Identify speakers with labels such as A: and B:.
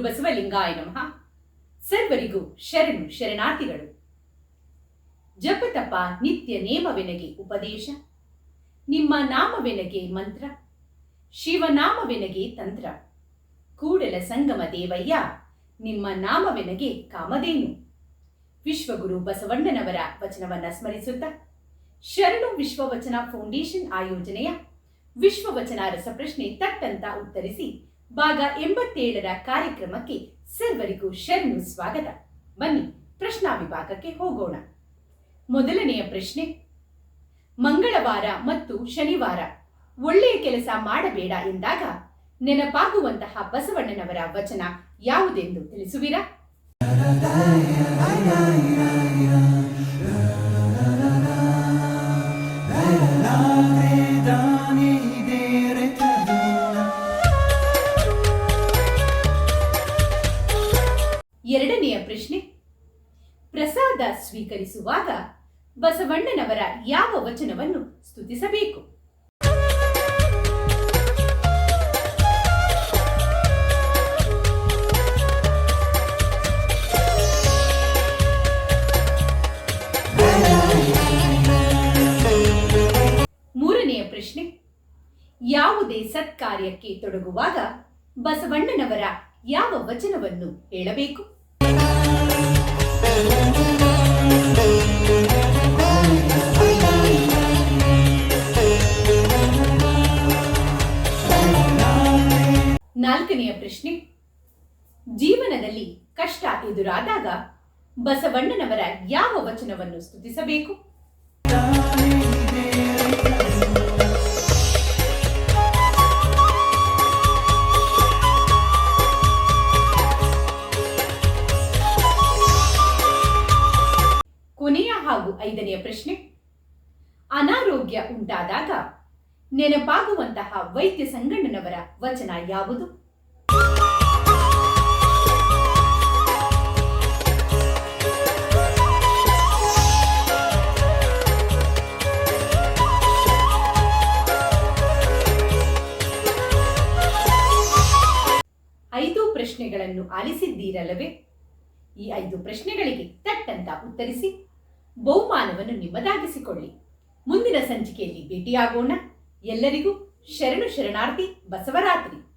A: ಗುರು ಬಸವಲಿಂಗಾಯ ನಮಃ ಸರ್ವರಿಗೂ ಶರಣು ಶರಣಾರ್ಥಿಗಳು. ಜಪತಪ ನಿತ್ಯ ನೇಮವೆನಗೆ ಉಪದೇಶ. ನಿಮ್ಮ ನಾಮವೆನಗೆ ಮಂತ್ರ. ಶಿವನಾಮವೆನಗೆ ತಂತ್ರ. ಕೂಡಲ ಸಂಗಮ ದೇವಯ್ಯ, ನಿಮ್ಮ ನಾಮವೆನಗೆ ಕಾಮಧೇನು. ವಿಶ್ವಗುರು ಬಸವಣ್ಣನವರ ವಚನವನ್ನ ಸ್ಮರಿಸುತ್ತ. ಶರಣು ವಿಶ್ವವಚನ ಫೌಂಡೇಶನ್ ಆಯೋಜನೆಯ ವಿಶ್ವವಚನ ರಸಪ್ರಶ್ನೆ ತಟ್ಟಂತ ಉತ್ತರಿಸಿ ಭಾಗ ಎಂಬತ್ತೇಳರ ಕಾರ್ಯಕ್ರಮಕ್ಕೆ ಸರ್ವರಿಗೂ ಶರಣು ಸ್ವಾಗತ ಬನ್ನಿ ಪ್ರಶ್ನಾ ವಿಭಾಗಕ್ಕೆ ಹೋಗೋಣ ಮೊದಲನೆಯ ಪ್ರಶ್ನೆ ಮಂಗಳವಾರ ಮತ್ತು ಶನಿವಾರ ಒಳ್ಳೆಯ ಕೆಲಸ ಮಾಡಬೇಡ ಎಂದಾಗ ನೆನಪಾಗುವಂತಹ ಬಸವಣ್ಣನವರ ವಚನ ಯಾವುದೆಂದು ತಿಳಿಸುವಿರಾ ಎರಡನೆಯ ಪ್ರಶ್ನೆ. ಪ್ರಸಾದ ಸ್ವೀಕರಿಸುವಾಗ ಬಸವಣ್ಣನವರ ಯಾವ ವಚನವನ್ನು ಸ್ತುತಿಸಬೇಕು? ಮೂರನೆಯ ಪ್ರಶ್ನೆ. ಯಾವುದೇ ಸತ್ಕಾರ್ಯಕ್ಕೆ ತೊಡಗುವಾಗ ಬಸವಣ್ಣನವರ ಯಾವ ವಚನವನ್ನು ಹೇಳಬೇಕು? ನಾಲ್ಕನೆಯ ಪ್ರಶ್ನೆ. ಜೀವನದಲ್ಲಿ ಕಷ್ಟ ಎದುರಾದಾಗ ಬಸವಣ್ಣನವರ ಯಾವ ವಚನವನ್ನು ಸ್ತುತಿಸಬೇಕು? ಐದನೆಯ ಪ್ರಶ್ನೆ. ಅನಾರೋಗ್ಯ ಉಂಟಾದಾಗ ನೆನಪಾಗುವಂತಹ ವೈದ್ಯ ಸಂಗಣ್ಣನವರ ವಚನ ಯಾವುದು? ಐದು ಪ್ರಶ್ನೆಗಳನ್ನು ಆಲಿಸಿದ್ದೀರಲ್ಲವೇ? ಈ ಐದು ಪ್ರಶ್ನೆಗಳಿಗೆ ತಟ್ಟಂತ ಉತ್ತರಿಸಿ. ಬಹುಮಾನವನ್ನು ನಿಮ್ಮದಾಗಿಸಿಕೊಳ್ಳಿ. ಮುಂದಿನ ಸಂಚಿಕೆಯಲ್ಲಿ ಭೇಟಿಯಾಗೋಣ. ಎಲ್ಲರಿಗೂ ಶರಣು ಶರಣಾರ್ಥಿ ಬಸವರಾತ್ರಿ.